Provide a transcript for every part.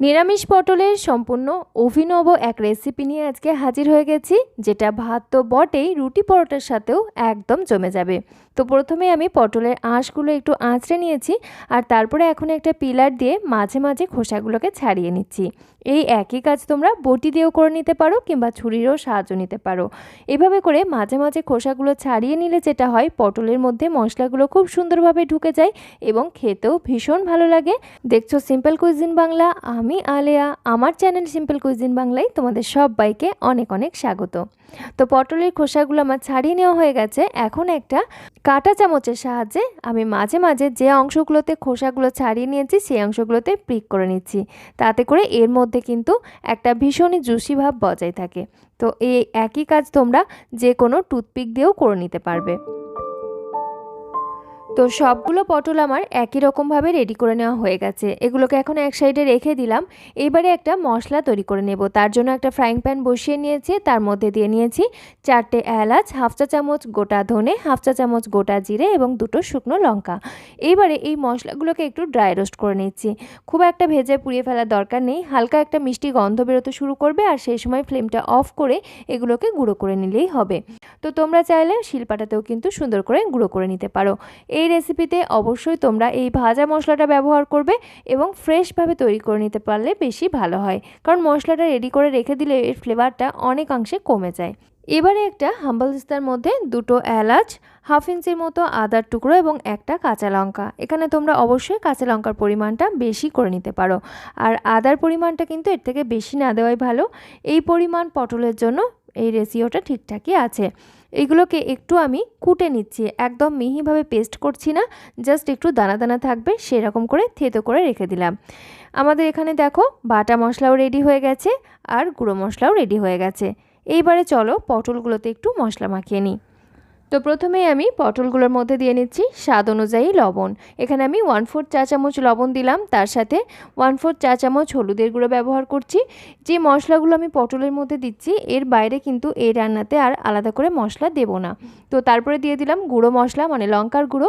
নিরামিষ পটলের সম্পূর্ণ অভিনব এক রেসিপি নিয়ে আজকে হাজির হয়ে গেছি, যেটা ভাত তো বটেই, রুটি পরোটার সাথেও একদম জমে যাবে। তো প্রথমে আমি পটলের আঁশগুলো একটু আঁচড়ে নিয়েছি আর তারপরে এখন একটা পিলার দিয়ে মাঝে মাঝে খোসাগুলোকে ছাড়িয়ে নিচ্ছি। এই একই কাজ তোমরা বটি দিয়েও করে নিতে পারো কিংবা ছুরিরও সাহায্য নিতে পারো। এভাবে করে মাঝে মাঝে খোসাগুলো ছাড়িয়ে নিলে যেটা হয়, পটলের মধ্যে মশলাগুলো খুব সুন্দরভাবে ঢুকে যায় এবং খেতেও ভীষণ ভালো লাগে। দেখছ সিম্পল কুইজিন বাংলা আমি আলেয়া। আমার চ্যানেল সিম্পল কুইজিন বাংলায় তোমাদের সবাইকে অনেক অনেক স্বাগত। তো পটলের খোসাগুলো আমার ছাড়িয়ে নেওয়া হয়ে গেছে। এখন একটা কাটা চামচের সাহায্যে আমি মাঝে মাঝে যে অংশগুলোতে খোসাগুলো ছাড়িয়ে নিয়েছি, সেই অংশগুলোতে প্রিক করে নিচ্ছি। তাতে করে এর মধ্যে কিন্তু একটা ভীষণই জুসি ভাব বজায় থাকে। তো এই একই কাজ তোমরা যে কোনো টুথপিক দিয়েও করে নিতে পারবে। তো সবগুলো পটল আমার একই রকমভাবে রেডি করে নেওয়া হয়ে গেছে। এগুলোকে এখন এক সাইডে রেখে দিলাম। এবারে একটা মশলা তৈরি করে নেব। তার জন্য একটা ফ্রাইং প্যান বসিয়ে নিয়েছি। তার মধ্যে দিয়ে নিয়েছি চারটে এলাচ, হাফ চা চামচ গোটা ধনে, হাফ চা চামচ গোটা জিরে এবং দুটো শুকনো লঙ্কা। এইবারে এই মশলাগুলোকে একটু ড্রাই রোস্ট করে নিচ্ছি। খুব একটা ভেজে পুড়িয়ে ফেলার দরকার নেই। হালকা একটা মিষ্টি গন্ধ বেরোতে শুরু করবে আর সেই সময় ফ্লেমটা অফ করে এগুলোকে গুঁড়ো করে নিলেই হবে। তো তোমরা চাইলে শিলপাটাতেও কিন্তু সুন্দর করে গুঁড়ো করে নিতে পারো। এই রেসিপিতে অবশ্যই তোমরা এই ভাজা মশলাটা ব্যবহার করবে এবং ফ্রেশভাবে তৈরি করে নিতে পারলে বেশি ভালো হয়। কারণ মশলাটা রেডি করে রেখে দিলে এর ফ্লেভারটা অনেকাংশে কমে যায়। এবারে একটা হাম্বল দিস্তার মধ্যে দুটো এলাচ হাফ ইঞ্চির মতো আদার টুকরো এবং একটা কাঁচা লঙ্কা। এখানে তোমরা অবশ্যই কাঁচা লঙ্কার পরিমাণটা বেশি করে নিতে পারো। আর আদার পরিমাণটা কিন্তু এর থেকে বেশি না দেওয়াই ভালো। এই পরিমাণ পটলের জন্য এই রেসিওটা ঠিকঠাকই আছে। এগুলোকে একটু আমি কুটে নিচ্ছি, একদম মিহিভাবে পেস্ট করছি না, জাস্ট একটু দানা দানা থাকবে, সেরকম করে থেতো করে রেখে দিলাম। আমাদের এখানে দেখো বাটা মশলাও রেডি হয়ে গেছে, আর গুঁড়ো মশলাও রেডি হয়ে গেছে। এইবারে চলো পটলগুলোতে একটু মশলা মাখিয়ে নিই। তো প্রথমেই আমি পটলগুলোর মধ্যে দিয়ে নিচ্ছি স্বাদ অনুযায়ী লবণ। এখানে আমি ওয়ান ফোর চা চামচ লবণ দিলাম, তার সাথে ওয়ান ফোর চা চামচ হলুদের গুঁড়ো ব্যবহার করছি। যে মশলাগুলো আমি পটলের মধ্যে দিচ্ছি, এর বাইরে কিন্তু এই রান্নাতে আর আলাদা করে মশলা দেব না। তো তারপরে দিয়ে দিলাম গুঁড়ো মশলা মানে লঙ্কার গুঁড়ো।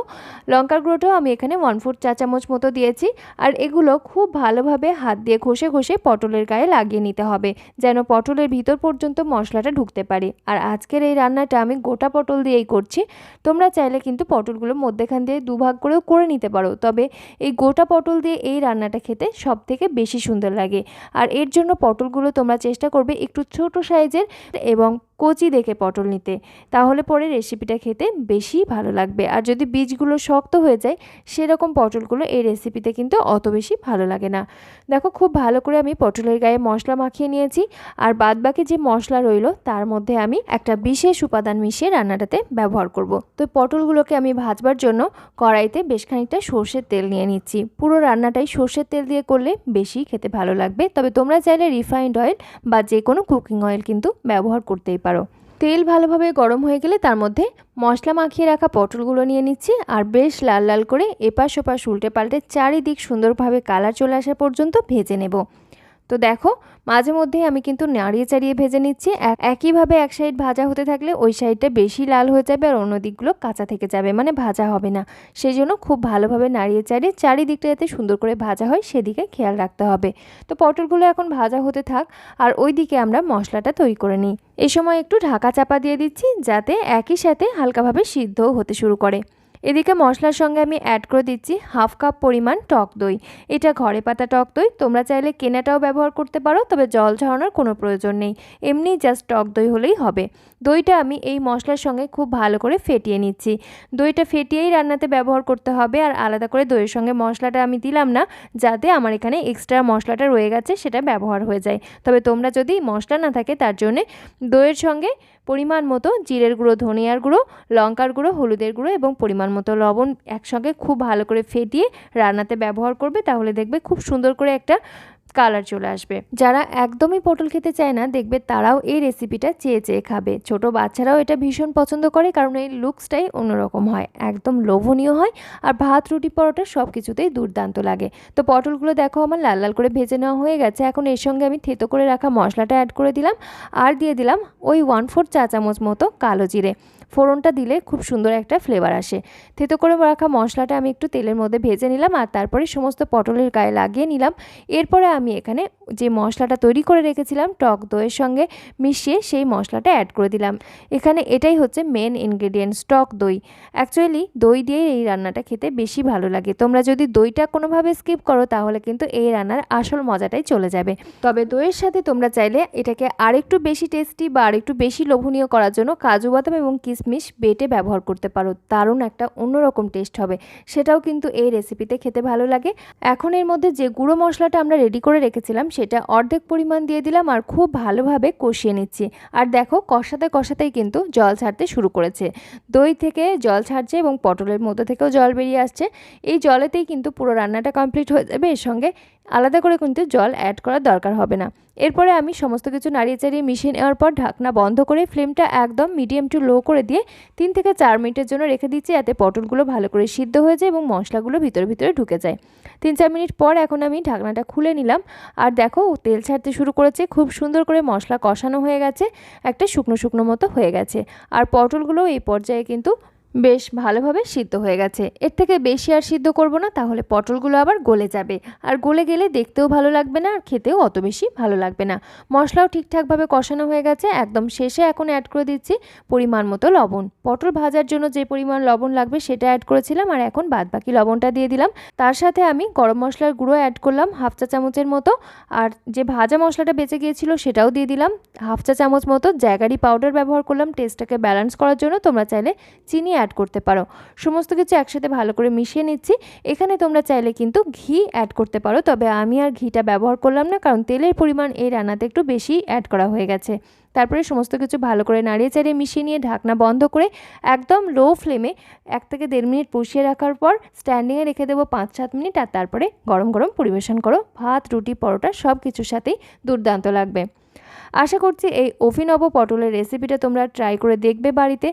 লঙ্কার গুঁড়োটাও আমি এখানে ওয়ান ফোর চা চামচ মতো দিয়েছি, আর এগুলো খুব ভালোভাবে হাত দিয়ে ঘষে ঘষে পটলের গায়ে লাগিয়ে নিতে হবে, যেন পটলের ভিতর পর্যন্ত মশলাটা ঢুকতে পারে। আর আজকের এই রান্নাটা আমি গোটা পটল দিয়েই করছি। তোমরা চাইলে কিন্তু পটলগুলো মধ্যেখান দিয়ে দুভাগ করেও করে নিতে পারো। তবে এই গোটা পটল দিয়ে এই রান্নাটা খেতে সব থেকে বেশি সুন্দর লাগে। আর এর জন্য পটলগুলো তোমরা চেষ্টা করবে একটু ছোট সাইজের এবং কচি দেখে পটল নিতে, তাহলে পরে রেসিপিটা খেতে বেশি ভালো লাগবে। আর যদি বীজগুলো শক্ত হয়ে যায়, সেরকম পটলগুলো এই রেসিপিতে কিন্তু অত বেশি ভালো লাগে না। দেখো, খুব ভালো করে আমি পটলের গায়ে মশলা মাখিয়ে নিয়েছি। আর বাদবাকি যে মশলা রইল, তার মধ্যে আমি একটা বিশেষ উপাদান মিশিয়ে রান্নাটাতে ব্যবহার করব। তো পটলগুলোকে আমি ভাজবার জন্য কড়াইতে বেশ খানিকটা সর্ষের তেল নিয়ে নিচ্ছি। পুরো রান্নাটাই সর্ষের তেল দিয়ে করলে বেশি খেতে ভালো লাগবে। তবে তোমরা চাইলে রিফাইন্ড অয়েল বা যে কোনো কুকিং অয়েল কিন্তু ব্যবহার করতেই পারো। তেল ভালোভাবে গরম হয়ে গেলে তার মধ্যে মশলা মাখিয়ে রাখা পটলগুলো নিয়ে নিচ্ছি আর বেশ লাল লাল করে এপাশ ওপাশ উল্টে পাল্টে চারিদিক সুন্দরভাবে কালার চলে আসা পর্যন্ত ভেজে নেব। তো দেখো, মাঝে মধ্যেই আমি কিন্তু নাড়িয়ে চাড়িয়ে ভেজে নিচ্ছি। একইভাবে এক সাইড ভাজা হতে থাকলে ওই সাইডটা বেশি লাল হয়ে যাবে আর অন্য দিকগুলো কাঁচা থেকে যাবে মানে ভাজা হবে না। সেই জন্য খুব ভালোভাবে নাড়িয়ে চাড়িয়ে চারিদিকটা যাতে সুন্দর করে ভাজা হয় সেদিকে খেয়াল রাখতে হবে। তো পটলগুলো এখন ভাজা হতে থাক আর ওই দিকে আমরা মশলাটা তৈরি করে নিই। এই সময় একটু ঢাকা চাপা দিয়ে দিচ্ছি যাতে একই সাথে হালকাভাবে সিদ্ধও হতে শুরু করে। এদিকে মশলার সঙ্গে আমি অ্যাড করে দিচ্ছি হাফ কাপ পরিমাণ টক দই। এটা ঘরে পাতা টক দই, তোমরা চাইলে কেনাটাও ব্যবহার করতে পারো, তবে জল ঝরানোর কোনো প্রয়োজন নেই। এমনি জাস্ট টক দই হলেই হবে। দইটা আমি এই মশলার সঙ্গে খুব ভালো করে ফেটিয়ে নিচ্ছি। দইটা ফেটিয়েই রান্নাতে ব্যবহার করতে হবে, আর আলাদা করে দইয়ের সঙ্গে মশলাটা আমি দিলাম না, যাতে আমার এখানে এক্সট্রা মশলাটা রয়ে গেছে, সেটা ব্যবহার হয়ে যায়। তবে তোমরা যদি মশলা না থাকে, তার জন্যে দইয়ের সঙ্গে পরিমাণ মতো জিরের গুঁড়ো, ধনিয়ার গুঁড়ো, লঙ্কার গুঁড়ো, হলুদের গুঁড়ো এবং পরিমাণ মতো লবণ একসঙ্গে খুব ভালো করে ফেটিয়ে রান্নাতে ব্যবহার করবে, তাহলে দেখবে খুব সুন্দর করে একটা কালার চলে আসবে। যারা একদমই পটল খেতে চায় না, দেখবে তারাও এই রেসিপিটা চেয়ে চেয়ে খাবে। ছোট বাচ্চারাও এটা ভীষণ পছন্দ করে, কারণ এই লুকসটাই অন্যরকম হয়। একদম লোভনীয় হয় আর ভাত, রুটি, পরোটা সব কিছুতেই দুর্দান্ত লাগে। তো পটলগুলো দেখো আমার লাল লাল করে ভেজে নেওয়া হয়ে গেছে। এখন এর সঙ্গে আমি থেতো করে রাখা মশলাটা অ্যাড করে দিলাম আর দিয়ে দিলাম ওই ওয়ান ফোর চা চামচ মতো কালো জিরে। ফোড়নটা দিলে খুব সুন্দর একটা ফ্লেভার আসে। থেতো করে রাখা মশলাটা আমি একটু তেলের মধ্যে ভেজে নিলাম আর তারপরে সমস্ত পটলের গায়ে লাগিয়ে নিলাম। এরপরে আমি এখানে যে মশলাটা তৈরি করে রেখেছিলাম, টক দইয়ের সঙ্গে মিশিয়ে সেই মশলাটা অ্যাড করে দিলাম। এখানে এটাই হচ্ছে মেন ইনগ্রেডিয়েন্টস টক দই। অ্যাকচুয়ালি দই দিয়ে এই রান্নাটা খেতে বেশি ভালো লাগে। তোমরা যদি দইটা কোনোভাবে স্কিপ করো, তাহলে কিন্তু এই রান্নার আসল মজাটাই চলে যাবে। তবে দইয়ের সাথে তোমরা চাইলে এটাকে আরেকটু বেশি টেস্টি বা আরেকটু বেশি লোভনীয় করার জন্য কাজু বাদাম এবং কিশমিশ বেটে ব্যবহার করতে পারো। দারুণ একটা অন্যরকম টেস্ট হবে। সেটাও কিন্তু এই রেসিপিতে খেতে ভালো লাগে। এখন এর মধ্যে যে গুঁড়ো মশলাটা আমরা রেডি করে রেখেছিলাম, সেটা অর্ধেক পরিমাণ দিয়ে দিলাম আর খুব ভালোভাবে কষিয়ে নিচ্ছি। আর দেখো, কষাতে কষাতেই কিন্তু জল ছাড়তে শুরু করেছে। দই থেকে জল ছাড়ছে এবং পটলের মধ্যে থেকেও জল বেরিয়ে আসছে। এই জলেতেই কিন্তু পুরো রান্নাটা কমপ্লিট হয়ে যাবে। এর সঙ্গে আলাদা করে কিন্তু জল অ্যাড করার দরকার হবে না। এরপরে আমি সমস্ত কিছু নাড়িয়ে চাড়িয়ে মিশিয়ে নেওয়ার পর ঢাকনা বন্ধ করে ফ্লেমটা একদম মিডিয়াম টু লো করে দিয়ে তিন থেকে চার মিনিটের জন্য রেখে দিচ্ছি যাতে পটলগুলো ভালো করে সিদ্ধ হয়ে যায় এবং মশলাগুলো ভিতরে ভিতরে ঢুকে যায়। তিন চার মিনিট পর এখন আমি ঢাকনাটা খুলে নিলাম। আর দেখো তেল ছাড়তে শুরু করেছে, খুব সুন্দর করে মশলা কষানো হয়ে গেছে, একটা শুকনো শুকনো মতো হয়ে গেছে। আর পটলগুলো এই পর্যায়ে কিন্তু বেশ ভালোভাবে সিদ্ধ হয়ে গেছে। এর থেকে বেশি আর সিদ্ধ করব না, তাহলে পটলগুলো আবার গলে যাবে। আর গলে গেলে দেখতেও ভালো লাগবে না, আর খেতেও অত বেশি ভালো লাগবে না। মশলাও ঠিকঠাকভাবে কষানো হয়ে গেছে, একদম শেষে এখন অ্যাড করে দিচ্ছি পরিমাণ মতো লবণ। পটল ভাজার জন্য যে পরিমাণ লবণ লাগবে সেটা অ্যাড করেছিলাম, আর এখন বাদবাকি লবণটা দিয়ে দিলাম। তার সাথে আমি গরম মশলার গুঁড়ো অ্যাড করলাম, হাফ চা চামচের মতো। আর যে ভাজা মশলাটা বেঁচে গিয়েছিল সেটাও দিয়ে দিলাম। হাফ চা চামচ মতো জ্যাগারি পাউডার ব্যবহার করলাম টেস্টটাকে ব্যালেন্স করার জন্য। তোমরা চাইলে চিনি অ্যাড করতে পারো। সমস্ত কিছু একসাথে ভালো করে মিশিয়ে নিচ্ছি। এখানে তোমরা চাইলে কিন্তু ঘি অ্যাড করতে পারো। তবে আমি আর ঘিটা ব্যবহার করলাম না, কারণ তেলের পরিমাণ এই রান্নাতে একটু বেশি অ্যাড করা হয়ে গেছে। তারপরে সমস্ত কিছু ভালো করে নাড়িয়ে চাড়িয়ে মিশিয়ে নিয়ে ঢাকনা বন্ধ করে একদম লো ফ্লেমে এক থেকে দেড় মিনিট বসিয়ে রাখার পর স্ট্যান্ডিংয়ে রেখে দেবো পাঁচ সাত মিনিট আর তারপরে গরম গরম পরিবেশন করো। ভাত, রুটি, পরোটা সব কিছুর সাথেই দুর্দান্ত লাগবে। আশা করছি এই অভিনব পটলের রেসিপিটা তোমরা ট্রাই করে দেখবে বাড়িতে।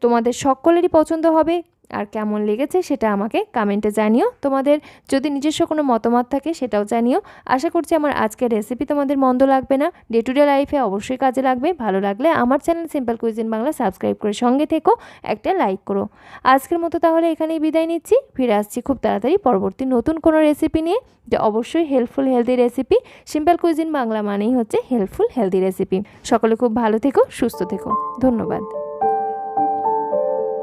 তোমাদের সকলেরই পছন্দ হবে। আর কেমন লেগেছে সেটা আমাকে কমেন্টে জানিও। তোমাদের যদি নিজস্ব কোনো মতামত থাকে সেটাও জানিও। আশা করছি আমার আজকের রেসিপি তোমাদের মন্দ লাগবে না। ডে টু ডে লাইফে অবশ্যই কাজে লাগবে। ভালো লাগলে আমার channel simple cuisine Bangla subscribe করে সঙ্গে থেকো, একটা লাইক করো। আজকের মতো তাহলে এখানেই বিদায় নিচ্ছি। ফিরে আসছি খুব তাড়াতাড়ি পরবর্তী নতুন কোনো রেসিপি নিয়ে, যে অবশ্যই helpful healthy recipe simple cuisine Bangla মানেই হচ্ছে হেল্পফুল হেলদি রেসিপি সকলে খুব ভালো থেকো, সুস্থ থেকো। ধন্যবাদ।